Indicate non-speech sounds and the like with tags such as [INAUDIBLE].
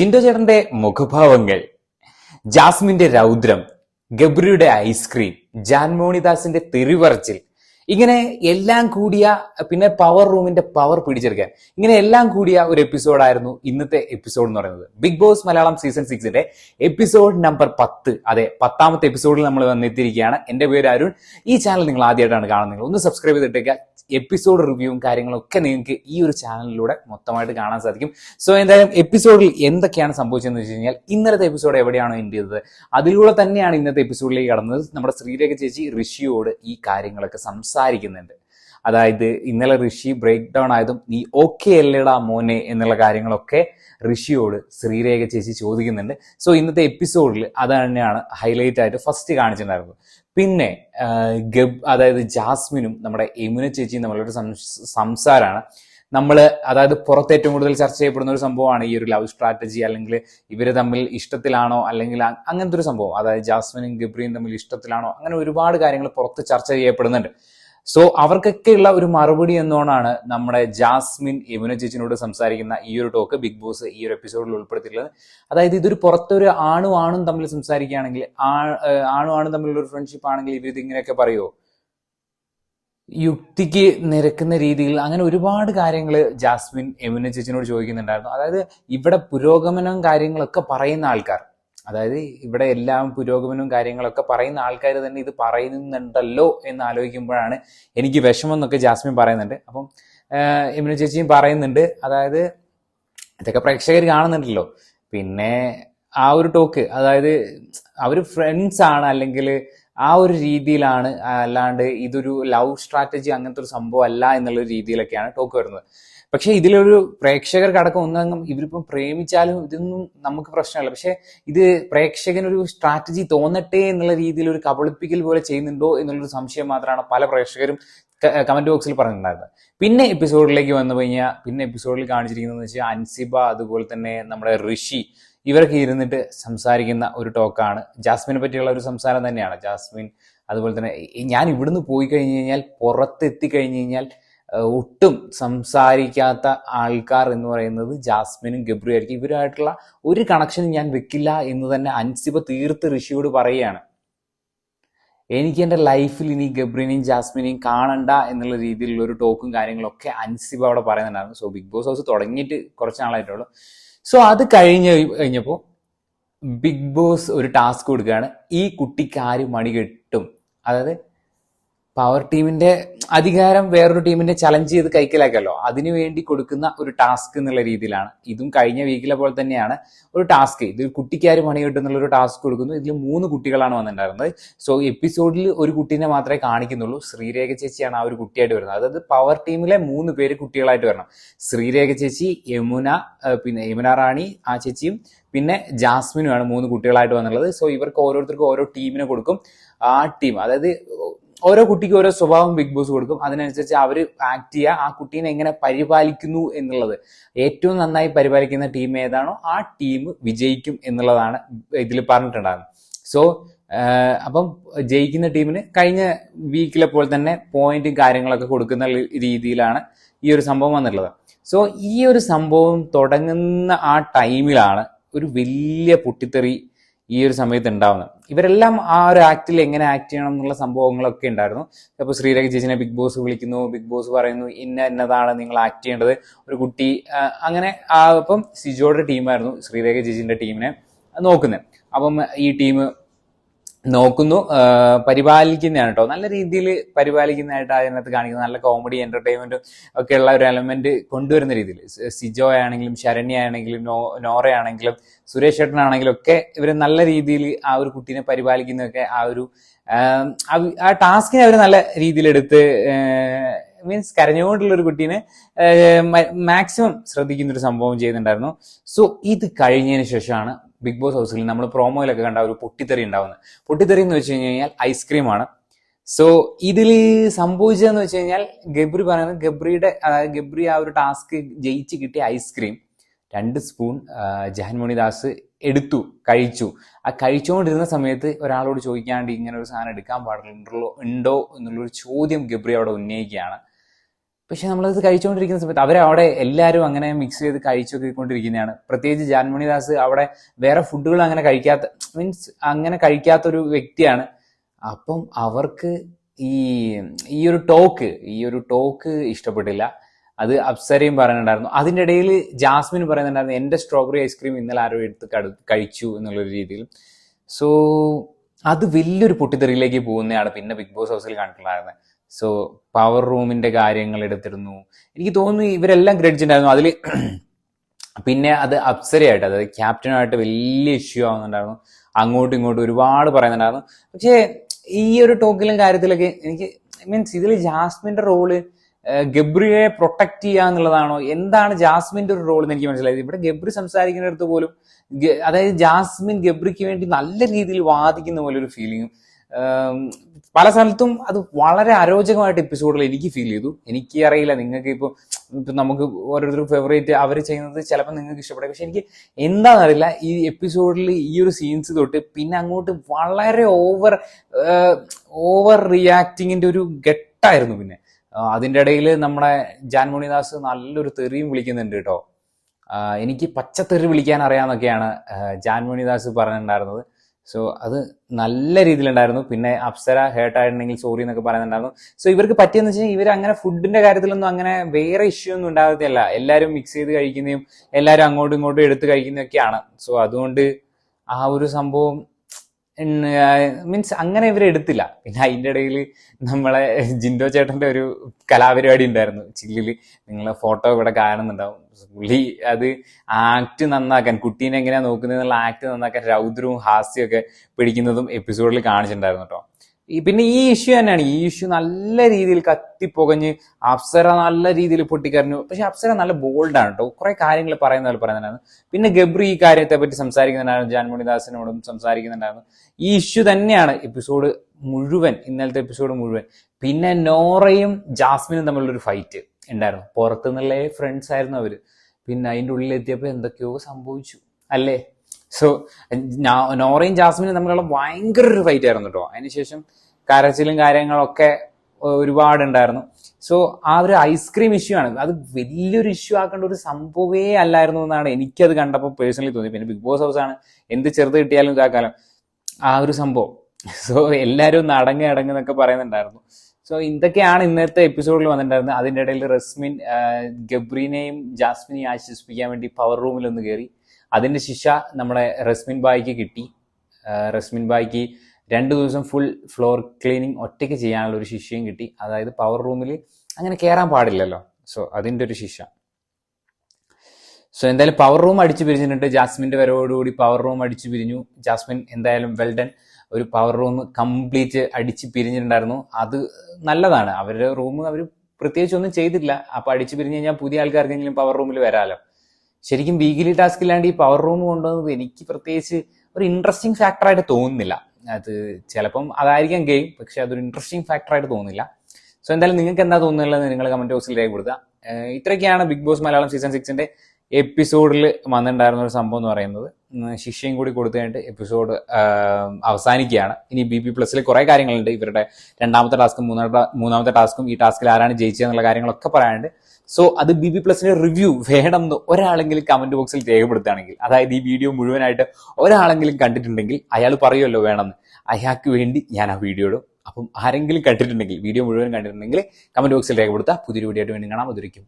ജിൻഡോ ചേട്ടന്റെ മുഖഭാവങ്ങൾ ജാസ്മിന്റെ രൗദ്രം ഗബ്രിയുടെ ഐസ്ക്രീം ജാൻമോണിദാസിന്റെ തെറിവറച്ചിൽ ഇങ്ങനെ എല്ലാം കൂടിയ പിന്നെ പവർ റൂമിന്റെ പവർ പിടിച്ചെടുക്കാൻ. ഇങ്ങനെ എല്ലാം കൂടിയ ഒരു എപ്പിസോഡായിരുന്നു ഇന്നത്തെ എപ്പിസോഡ് എന്ന് പറയുന്നത്. ബിഗ് ബോസ് മലയാളം സീസൺ സിക്സിന്റെ എപ്പിസോഡ് നമ്പർ പത്ത്. അതെ പത്താമത്തെ എപ്പിസോഡിൽ നമ്മൾ വന്നെത്തിയിരിക്കുകയാണ്. എന്റെ പേര് അരുൺ. ഈ ചാനൽ നിങ്ങൾ ആദ്യമായിട്ടാണ് കാണുന്നത്. ഒന്ന് സബ്സ്ക്രൈബ് ചെയ്തിട്ടേക്കുക എപ്പിസോഡ് റിവ്യൂവും കാര്യങ്ങളൊക്കെ നിങ്ങൾക്ക് ഈ ഒരു ചാനലിലൂടെ മൊത്തമായിട്ട് കാണാൻ സാധിക്കും. സോ എന്തായാലും എപ്പിസോഡിൽ എന്തൊക്കെയാണ് സംഭവിച്ചതെന്ന് വെച്ച് കഴിഞ്ഞാൽ ഇന്നലത്തെ എപ്പിസോഡ് എവിടെയാണോ എൻഡ് ചെയ്തത്? അതിലൂടെ തന്നെയാണ് ഇന്നത്തെ എപ്പിസോഡിലേക്ക് കടന്നത്. നമ്മുടെ ശ്രീരേഖ ചേച്ചി ഋഷിയോട് ഈ കാര്യങ്ങളൊക്കെ സംസാരിക്കുന്നുണ്ട്. അതായത് ഇന്നലെ ഋഷി ബ്രേക്ക് ഡൗൺ ആയതും നീ ഓക്കെ അല്ലേടാ മോനെ എന്നുള്ള കാര്യങ്ങളൊക്കെ ഋഷിയോട് ശ്രീരേഖ ചേച്ചി ചോദിക്കുന്നുണ്ട്. സോ ഇന്നത്തെ എപ്പിസോഡിൽ അത് തന്നെയാണ് ഹൈലൈറ്റ് ആയിട്ട് ഫസ്റ്റ് കാണിച്ചിട്ടുണ്ടായിരുന്നത്. പിന്നെ ഗബ് അതായത് ജാസ്മിനും നമ്മുടെ യമുന ചേച്ചിയും തമ്മിലൊരു സംസ്- സംസാരമാണ്. നമ്മൾ അതായത് പുറത്ത് ഏറ്റവും കൂടുതൽ ചർച്ച ചെയ്യപ്പെടുന്ന ഒരു സംഭവമാണ് ഈ ഒരു ലവ് സ്ട്രാറ്റജി അല്ലെങ്കിൽ ഇവർ തമ്മിൽ ഇഷ്ടത്തിലാണോ അല്ലെങ്കിൽ അങ്ങനത്തെ ഒരു സംഭവം. അതായത് ജാസ്മിനും ഗബ്രിയും തമ്മിൽ ഇഷ്ടത്തിലാണോ? അങ്ങനെ ഒരുപാട് കാര്യങ്ങൾ പുറത്ത് ചർച്ച ചെയ്യപ്പെടുന്നുണ്ട്. സോ അവർക്കൊക്കെയുള്ള ഒരു മറുപടി എന്നോണാണ് നമ്മുടെ ജാസ്മിൻ യമുന ചേച്ചിനോട് സംസാരിക്കുന്ന ഈ ഒരു ടോക്ക് ബിഗ് ബോസ് ഈ ഒരു എപ്പിസോഡിൽ ഉൾപ്പെടുത്തിയിട്ടുള്ളത്. അതായത് ഇതൊരു പുറത്തൊരു ആണു ആണും തമ്മിൽ സംസാരിക്കുകയാണെങ്കിൽ ആണും ആണും തമ്മിലുള്ള ഒരു ഫ്രണ്ട്ഷിപ്പ് ആണെങ്കിൽ ഇവർ ഇതിങ്ങനെയൊക്കെ പറയുമോ യുക്തിക്ക് നിരക്കുന്ന രീതിയിൽ അങ്ങനെ ഒരുപാട് കാര്യങ്ങൾ ജാസ്മിൻ യമുന ചേച്ചിനോട് ചോദിക്കുന്നുണ്ടായിരുന്നു. അതായത് ഇവിടെ പുരോഗമനം കാര്യങ്ങളൊക്കെ പറയുന്ന ആൾക്കാർ. അതായത് ഇവിടെ എല്ലാം പുരോഗമനവും കാര്യങ്ങളൊക്കെ പറയുന്ന ആൾക്കാർ തന്നെ ഇത് പറയുന്നുണ്ടല്ലോ എന്ന് ആലോചിക്കുമ്പോഴാണ് എനിക്ക് വിഷമം എന്നൊക്കെ ജാസ്മിൻ പറയുന്നുണ്ട്. അപ്പം എമിനു ചേച്ചിയും പറയുന്നുണ്ട്. അതായത് ഇതൊക്കെ പ്രേക്ഷകർ കാണുന്നുണ്ടല്ലോ. പിന്നെ ആ ഒരു ടോക്ക് അതായത് അവർ ഫ്രണ്ട്സ് ആണ് അല്ലെങ്കിൽ ആ ഒരു രീതിയിലാണ് അല്ലാണ്ട് ഇതൊരു ലവ് സ്ട്രാറ്റജി അങ്ങനത്തെ ഒരു സംഭവം അല്ല എന്നുള്ള രീതിയിലൊക്കെയാണ് ടോക്ക് വരുന്നത്. പക്ഷെ ഇതിലൊരു പ്രേക്ഷകർക്കടക്കം ഒന്നും ഇവരിപ്പം പ്രേമിച്ചാലും ഇതൊന്നും നമുക്ക് പ്രശ്നമല്ല. പക്ഷെ ഇത് പ്രേക്ഷകനൊരു സ്ട്രാറ്റജി തോന്നട്ടെ എന്നുള്ള രീതിയിൽ ഒരു കബളിപ്പിക്കൽ പോലെ ചെയ്യുന്നുണ്ടോ എന്നുള്ളൊരു സംശയം മാത്രമാണ് പല പ്രേക്ഷകരും കമന്റ് ബോക്സിൽ പറഞ്ഞിട്ടുണ്ടായിരുന്നത്. പിന്നെ എപ്പിസോഡിലേക്ക് വന്നു കഴിഞ്ഞാൽ പിന്നെ എപ്പിസോഡിൽ കാണിച്ചിരിക്കുന്നത് വെച്ചാൽ അൻസിബ അതുപോലെ തന്നെ നമ്മുടെ ഋഷി ഇവരൊക്കെ ഇരുന്നിട്ട് സംസാരിക്കുന്ന ഒരു ടോക്കാണ്. ജാസ്മിനെ പറ്റിയുള്ള ഒരു സംസാരം തന്നെയാണ്. ജാസ്മിൻ അതുപോലെ തന്നെ ഞാൻ ഇവിടുന്ന് പോയി കഴിഞ്ഞു കഴിഞ്ഞാൽ പുറത്തെത്തി കഴിഞ്ഞു കഴിഞ്ഞാൽ ഒട്ടും സംസാരിക്കാത്ത ആൾക്കാർ എന്ന് പറയുന്നത് ജാസ്മിനും ഗബ്രിയും ആയിരിക്കും. ഇവരുമായിട്ടുള്ള ഒരു കണക്ഷനും ഞാൻ വെക്കില്ല എന്ന് തന്നെ അൻസിബ തീർത്ത് ഋഷിയോട് പറയുകയാണ്. എനിക്ക് എന്റെ ലൈഫിൽ ഇനി ഗബ്രിനെയും ജാസ്മിനെയും കാണണ്ട എന്നുള്ള രീതിയിലുള്ള ഒരു ടോക്കും കാര്യങ്ങളൊക്കെ അൻസിബ അവിടെ പറയുന്നുണ്ടായിരുന്നു. സോ ബിഗ് ബോസ് ഹൗസ് തുടങ്ങിയിട്ട് കുറച്ച് നാളായിട്ടുള്ളൂ. സോ അത് കഴിഞ്ഞ് കഴിഞ്ഞപ്പോൾ ബിഗ് ബോസ് ഒരു ടാസ്ക് കൊടുക്കുകയാണ്. ഈ കുട്ടിക്ക് ആര് മണി കെട്ടും? അതായത് പവർ ടീമിന്റെ അധികാരം വേറൊരു ടീമിന്റെ ചലഞ്ച് ചെയ്ത് കൈക്കലാക്കല്ലോ അതിനു വേണ്ടി കൊടുക്കുന്ന ഒരു ടാസ്ക് എന്നുള്ള രീതിയിലാണ്. ഇതും കഴിഞ്ഞ വീക്കിലെ പോലെ തന്നെയാണ്. ഒരു ടാസ്ക് ഇതിൽ കുട്ടിക്കാര് പണി കിട്ടുന്നുള്ള ഒരു ടാസ്ക് കൊടുക്കുന്നു. ഇതിൽ മൂന്ന് കുട്ടികളാണ് വന്നിട്ടുണ്ടായിരുന്നത്. സോ എപ്പിസോഡിൽ ഒരു കുട്ടീനെ മാത്രമേ കാണിക്കുന്നുള്ളൂ. ശ്രീരേഖ ചേച്ചിയാണ് ആ ഒരു കുട്ടിയായിട്ട് വരുന്നത്. അതായത് പവർ ടീമിലെ മൂന്ന് പേര് കുട്ടികളായിട്ട് വരണം. ശ്രീരേഖ ചേച്ചി യമുന പിന്നെ യമുന റാണി ആ ചേച്ചിയും പിന്നെ ജാസ്മിനുമാണ് മൂന്ന് കുട്ടികളായിട്ട് വന്നുള്ളത് സോ ഇവർക്ക് ഓരോരുത്തർക്കും ഓരോ ടീമിനെ കൊടുക്കും. ആ ടീം അതായത് ഓരോ കുട്ടിക്കും ഓരോ സ്വഭാവം ബിഗ് ബോസ് കൊടുക്കും. അതിനനുസരിച്ച് അവർ ആക്ട് ചെയ്യുക. ആ കുട്ടീനെ എങ്ങനെ പരിപാലിക്കുന്നു എന്നുള്ളത്. ഏറ്റവും നന്നായി പരിപാലിക്കുന്ന ടീം ഏതാണോ ആ ടീം വിജയിക്കും എന്നുള്ളതാണ് ഇതിൽ പറഞ്ഞിട്ടുണ്ടാകുന്നത് സോ അപ്പം ജയിക്കുന്ന ടീമിന് കഴിഞ്ഞ വീക്കിലെ പോലെ തന്നെ പോയിന്റും കാര്യങ്ങളൊക്കെ കൊടുക്കുന്ന രീതിയിലാണ് ഈ ഒരു സംഭവം വന്നിട്ടുള്ളത്. സോ ഈ ഒരു സംഭവം തുടങ്ങുന്ന ആ ടൈമിലാണ് ഒരു വലിയ പൊട്ടിത്തെറി ഈ ഒരു സമയത്ത് ഉണ്ടാവുന്നത്. ഇവരെല്ലാം ആ ഒരു ആക്ടിൽ എങ്ങനെ ആക്ട് ചെയ്യണം എന്നുള്ള സംഭവങ്ങളൊക്കെ ഉണ്ടായിരുന്നു. അപ്പോൾ ശ്രീരേഖ ചേച്ചിനെ ബിഗ് ബോസ് വിളിക്കുന്നു ബിഗ് ബോസ് പറയുന്നു ഇന്ന എന്നതാണ് നിങ്ങൾ ആക്ട് ചെയ്യേണ്ടത്. ഒരു കുട്ടി അങ്ങനെ അപ്പം സിജോയുടെ ടീമായിരുന്നു ശ്രീരേഖ ചേച്ചിന്റെ ടീമിനെ നോക്കുന്നത്. അപ്പം ഈ ടീം നോക്കുന്നു. പരിപാലിക്കുന്നതാണ് കേട്ടോ നല്ല രീതിയിൽ പരിപാലിക്കുന്നതായിട്ട് അതിനകത്ത് കാണിക്കുന്നത്. നല്ല കോമഡി എന്റർടൈൻമെന്റും ഒക്കെ ഉള്ള ഒരു എലമെന്റ് കൊണ്ടുവരുന്ന രീതിയിൽ. സിജോ ആണെങ്കിലും ശരണ്യ ആണെങ്കിലും നോ നോറയാണെങ്കിലും സുരേഷ് ചേട്ടനാണെങ്കിലും ഒക്കെ ഇവർ നല്ല രീതിയിൽ ആ ഒരു കുട്ടീനെ പരിപാലിക്കുന്നതൊക്കെ ആ ഒരു ആ ടാസ്കിനെ അവർ നല്ല രീതിയിൽ എടുത്ത് മീൻസ് കരഞ്ഞുകൊണ്ടുള്ള ഒരു കുട്ടീനെ മാക്സിമം ശ്രദ്ധിക്കുന്ന ഒരു സംഭവം ചെയ്യുന്നുണ്ടായിരുന്നു. സോ ഇത് കഴിഞ്ഞതിന് ശേഷമാണ് ബിഗ് ബോസ് ഹൗസിൽ നമ്മൾ പ്രോമോയിലൊക്കെ കണ്ട ഒരു പൊട്ടിത്തെറി ഉണ്ടാവുന്നത്. പൊട്ടിത്തെറി എന്ന് വെച്ച് കഴിഞ്ഞാൽ ഐസ്ക്രീമാണ് സോ ഇതിൽ സംഭവിച്ചതെന്ന് വെച്ച് കഴിഞ്ഞാൽ ഗബ്രി പറയുന്നത് ഗബ്രിയുടെ ഗബ്രി ആ ഒരു ടാസ്ക് ജയിച്ച് കിട്ടിയ ഐസ്ക്രീം രണ്ട് സ്പൂൺ ജഹൻമണിദാസ് എടുത്തു കഴിച്ചു. ആ കഴിച്ചുകൊണ്ടിരുന്ന സമയത്ത് ഒരാളോട് ചോദിക്കാണ്ട് ഇങ്ങനെ ഒരു സാധനം എടുക്കാൻ പാടുണ്ടോ ഉണ്ടോ എന്നുള്ളൊരു ചോദ്യം ഗബ്രി അവിടെ ഉന്നയിക്കുകയാണ്. പക്ഷെ നമ്മളത് കഴിച്ചുകൊണ്ടിരിക്കുന്ന സമയത്ത് അവരവിടെ എല്ലാവരും അങ്ങനെ മിക്സ് ചെയ്ത് കഴിച്ചൊക്കെ കൊണ്ടിരിക്കുന്നതാണ് പ്രത്യേകിച്ച് ജാൻമണിദാസ് അവിടെ വേറെ ഫുഡുകൾ അങ്ങനെ കഴിക്കാത്ത മീൻസ് അങ്ങനെ കഴിക്കാത്തൊരു വ്യക്തിയാണ്. അപ്പം അവർക്ക് ഈ ഈ ഒരു ടോക്ക് ഈ ഒരു ടോക്ക് ഇഷ്ടപ്പെട്ടില്ല. അത് അപ്സരയും പറയുന്നുണ്ടായിരുന്നു. അതിന്റെ ഇടയിൽ ജാസ്മിൻ പറയുന്നുണ്ടായിരുന്നു എന്റെ സ്ട്രോബെറി ഐസ്ക്രീം ഇന്നലെ ആരോ എടുത്ത് കഴിച്ചു എന്നുള്ളൊരു രീതിയിൽ. സോ അത് വലിയൊരു പൊട്ടിത്തെറിയിലേക്ക് പോകുന്നതാണ്. പിന്നെ ബിഗ് ബോസ് ഹൗസിൽ കണ്ടിട്ടുണ്ടായിരുന്നത് സോ പവർ റൂമിന്റെ കാര്യങ്ങൾ എടുത്തിരുന്നു. എനിക്ക് തോന്നുന്നു ഇവരെല്ലാം ക്രെഡിറ്റ് ഉണ്ടായിരുന്നു അതിൽ [CLEARS THROAT] പിന്നെ അത് അപ്സരയായിട്ട് അതായത് ക്യാപ്റ്റനുമായിട്ട് വലിയ ഇഷ്യൂ ആവുന്നുണ്ടായിരുന്നു. അങ്ങോട്ടും ഇങ്ങോട്ടും ഒരുപാട് പറയുന്നുണ്ടായിരുന്നു. പക്ഷേ ഈ ഒരു ടോക്കിലും കാര്യത്തിലൊക്കെ എനിക്ക് മീൻസ് ഇതിൽ ജാസ്മിന്റെ റോൾ ഗബ്രിയെ പ്രൊട്ടക്ട് ചെയ്യുക എന്നുള്ളതാണോ? എന്താണ് ജാസ്മിന്റെ ഒരു റോൾ എന്ന് എനിക്ക് മനസ്സിലായത് ഇവിടെ ഗബ്രി സംസാരിക്കുന്നിടത്ത് പോലും അതായത് ജാസ്മിൻ ഗബ്രിക്ക് വേണ്ടി നല്ല രീതിയിൽ വാദിക്കുന്ന പോലെ ഒരു ഫീലിംഗും പല സ്ഥലത്തും അത് വളരെ അരോചകമായിട്ട് എപ്പിസോഡിൽ എനിക്ക് ഫീൽ ചെയ്തു. എനിക്ക് അറിയില്ല നിങ്ങൾക്ക് ഇപ്പോൾ ഇപ്പം നമുക്ക് ഓരോരുത്തരും ഫേവറേറ്റ് അവർ ചെയ്യുന്നത് ചിലപ്പോൾ നിങ്ങൾക്ക് ഇഷ്ടപ്പെടും. പക്ഷെ എനിക്ക് എന്താണെന്നറിയില്ല ഈ എപ്പിസോഡിൽ ഈ ഒരു സീൻസ് തൊട്ട് പിന്നെ അങ്ങോട്ട് വളരെ ഓവർ ഓവർ റിയാക്ടിങ്ങിന്റെ ഒരു ഘട്ടായിരുന്നു പിന്നെ. അതിന്റെ ഇടയിൽ നമ്മുടെ ജാൻമോണിദാസ് നല്ലൊരു തെറിയും വിളിക്കുന്നുണ്ട് കേട്ടോ. എനിക്ക് പച്ചത്തെറി വിളിക്കാൻ അറിയാമെന്നൊക്കെയാണ് ജാൻമണിദാസ് പറഞ്ഞിട്ടുണ്ടായിരുന്നത്. സോ അത് നല്ല രീതിയിലുണ്ടായിരുന്നു. പിന്നെ അപ്സര ഹേട്ടായിരുന്നെങ്കിൽ സോറി എന്നൊക്കെ പറയുന്നുണ്ടായിരുന്നു. സോ ഇവർക്ക് പറ്റിയെന്ന് വെച്ചാൽ ഇവർ അങ്ങനെ ഫുഡിന്റെ കാര്യത്തിലൊന്നും അങ്ങനെ വേറെ ഇഷ്യൂ ഒന്നും ഉണ്ടാകത്തില്ല. എല്ലാവരും മിക്സ് ചെയ്ത് കഴിക്കുന്നതും എല്ലാവരും അങ്ങോട്ടും ഇങ്ങോട്ടും എടുത്ത് കഴിക്കുന്നതൊക്കെയാണ്. സോ അതുകൊണ്ട് ആ ഒരു സംഭവം മീൻസ് അങ്ങനെ ഇവർ എടുത്തില്ല. പിന്നെ അതിന്റെ ഇടയിൽ നമ്മളെ ജിൻഡോ ചേട്ടന്റെ ഒരു കലാപരിപാടി ഉണ്ടായിരുന്നു. ചില്ലിൽ നിങ്ങളെ ഫോട്ടോ ഇവിടെ കാണുന്നുണ്ടാവും. പുള്ളി അത് ആക്ട് നന്നാക്കാൻ കുട്ടീനെ എങ്ങനെയാണ് നോക്കുന്നത് എന്നുള്ള ആക്ട് നന്നാക്കാൻ രൗദ്രവും ഹാസ്യമൊക്കെ പിടിക്കുന്നതും എപ്പിസോഡിൽ കാണിച്ചിട്ടുണ്ടായിരുന്നു കേട്ടോ പിന്നെ ഈ ഇഷ്യൂ തന്നെയാണ്. ഈ ഇഷ്യൂ നല്ല രീതിയിൽ കത്തിപ്പൊകഞ്ഞ് അപ്സര നല്ല രീതിയിൽ പൊട്ടിക്കറിഞ്ഞു പക്ഷെ അപ്സര നല്ല ബോൾഡാണ് കേട്ടോ കുറെ കാര്യങ്ങൾ പറയുന്ന പോലെ പറയുന്നുണ്ടായിരുന്നു. പിന്നെ ഗബ്രി ഈ കാര്യത്തെ പറ്റി സംസാരിക്കുന്നുണ്ടായിരുന്നു. ജാൻമണിദാസിനോടും സംസാരിക്കുന്നുണ്ടായിരുന്നു. ഈ ഇഷ്യൂ തന്നെയാണ് എപ്പിസോഡ് മുഴുവൻ ഇന്നലത്തെ എപ്പിസോഡ് മുഴുവൻ. പിന്നെ നോറയും ജാസ്മിനും തമ്മിലുള്ളൊരു ഫൈറ്റ് ഉണ്ടായിരുന്നു. പുറത്തുനിന്നുള്ള ഫ്രണ്ട്സ് ആയിരുന്നു അവർ. പിന്നെ അതിന്റെ ഉള്ളിൽ എത്തിയപ്പോൾ എന്തൊക്കെയോ സംഭവിച്ചു. അല്ലേ? സോ നോറയും ജാസ്മിനും തമ്മിലുള്ള ഭയങ്കര ഒരു ഫൈറ്റ് ആയിരുന്നു കേട്ടോ അതിനുശേഷം കരച്ചിലും കാര്യങ്ങളൊക്കെ ഒരുപാടുണ്ടായിരുന്നു. സോ ആ ഒരു ഐസ്ക്രീം ഇഷ്യൂ ആണ്. അത് വലിയൊരു ഇഷ്യൂ ആക്കേണ്ട ഒരു സംഭവമേ അല്ലായിരുന്നു എന്നാണ് എനിക്കത് കണ്ടപ്പോൾ പേഴ്സണലി തോന്നി പിന്നെ ബിഗ് ബോസ് ഹൗസ് ആണ്. എന്ത് ചെറുത് കിട്ടിയാലും ഇതാക്കാലും. ആ ഒരു സംഭവം. സോ എല്ലാവരും ഒന്ന് അടങ്ങി അടങ്ങ് എന്നൊക്കെ പറയുന്നുണ്ടായിരുന്നു. സോ ഇതൊക്കെയാണ് ഇന്നത്തെ എപ്പിസോഡിൽ വന്നിട്ടുണ്ടായിരുന്നത്. അതിന്റെ ഇടയിൽ റസ്മിൻ ഗബ്രീനെയും ജാസ്മിനെയും ആശ്വസിപ്പിക്കാൻ വേണ്ടി പവർ റൂമിൽ ഒന്ന് കയറി അതിന്റെ ശിക്ഷ നമ്മളെ റസ്മിൻ ബായിക്ക് കിട്ടി. റസ്മിൻ ബായിക്ക് രണ്ട് ദിവസം ഫുൾ ഫ്ലോർ ക്ലീനിങ് ഒറ്റയ്ക്ക് ചെയ്യാനുള്ള ഒരു ശിക്ഷയും കിട്ടി. അതായത് പവർ റൂമിൽ അങ്ങനെ കയറാൻ പാടില്ലല്ലോ. സോ അതിന്റെ ഒരു ശിക്ഷ. സോ എന്തായാലും പവർ റൂം അടിച്ചു പിരിഞ്ഞിട്ടുണ്ട്. ജാസ്മിന്റെ വരവോടുകൂടി പവർ റൂം അടിച്ചു പിരിഞ്ഞു. ജാസ്മിൻ എന്തായാലും വെൽഡൻ ഒരു പവർ റൂം കംപ്ലീറ്റ് അടിച്ച് പിരിഞ്ഞിട്ടുണ്ടായിരുന്നു. അത് നല്ലതാണ്. അവരുടെ റൂം അവർ പ്രത്യേകിച്ച് ഒന്നും ചെയ്തില്ല അപ്പൊ അടിച്ചു പിരിഞ്ഞ് കഴിഞ്ഞാൽ പുതിയ ആൾക്കാർക്കെങ്കിലും പവർ റൂമിൽ വരാലോ. ശരിക്കും വീഗിലി ടാസ്ക് ഇല്ലാണ്ട് ഈ പവർ റൂം കൊണ്ടുവന്നത് എനിക്ക് പ്രത്യേകിച്ച് ഒരു ഇൻട്രസ്റ്റിംഗ് ഫാക്ടറായിട്ട് തോന്നുന്നില്ല. അത് ചിലപ്പം അതായിരിക്കാം ഗെയിം പക്ഷെ അതൊരു ഇൻട്രസ്റ്റിംഗ് ഫാക്ടറായിട്ട് തോന്നുന്നില്ല. സോ എന്തായാലും നിങ്ങൾക്ക് എന്താ തോന്നുന്നുള്ളത് നിങ്ങൾ കമന്റ് ബോക്സിൽ രേഖപ്പെടുത്തുക. ഇത്രയൊക്കെയാണ് ബിഗ് ബോസ് മലയാളം സീസൺ സിക്സിന്റെ എപ്പിസോഡിൽ വന്നിട്ടുണ്ടായിരുന്ന ഒരു സംഭവം എന്ന് പറയുന്നത് ശിക്ഷയും കൂടി കൊടുത്തു കഴിഞ്ഞിട്ട് എപ്പിസോഡ് അവസാനിക്കുകയാണ്. ഇനി ബി പി പ്ലസിൽ കുറെ കാര്യങ്ങളുണ്ട്. ഇവരുടെ രണ്ടാമത്തെ ടാസ്കും മൂന്നാമത്തെ മൂന്നാമത്തെ ടാസ്കും ഈ ടാസ്കിൽ ആരാണ് ജയിച്ചതെന്നുള്ള കാര്യങ്ങളൊക്കെ പറയാനുണ്ട്. സോ അത് ബി ബി പ്ലസിന്റെ റിവ്യൂ വേണമെന്ന് ഒരാളെങ്കിലും കമന്റ് ബോക്സിൽ രേഖപ്പെടുത്തുകയാണെങ്കിൽ അതായത് ഈ വീഡിയോ മുഴുവനായിട്ട് ഒരാളെങ്കിലും കണ്ടിട്ടുണ്ടെങ്കിൽ അയാൾ പറയുമല്ലോ വേണമെന്ന്. അയാൾക്ക് വേണ്ടി ഞാൻ ആ വീഡിയോ ഇടും. അപ്പം ആരെങ്കിലും കണ്ടിട്ടുണ്ടെങ്കിൽ വീഡിയോ മുഴുവൻ കണ്ടിട്ടുണ്ടെങ്കിൽ കമന്റ് ബോക്സിൽ രേഖപ്പെടുത്തുക. പുതിയൊരു വീഡിയോ ആയിട്ട് വേണ്ടി കാണാം. അതിരിക്കും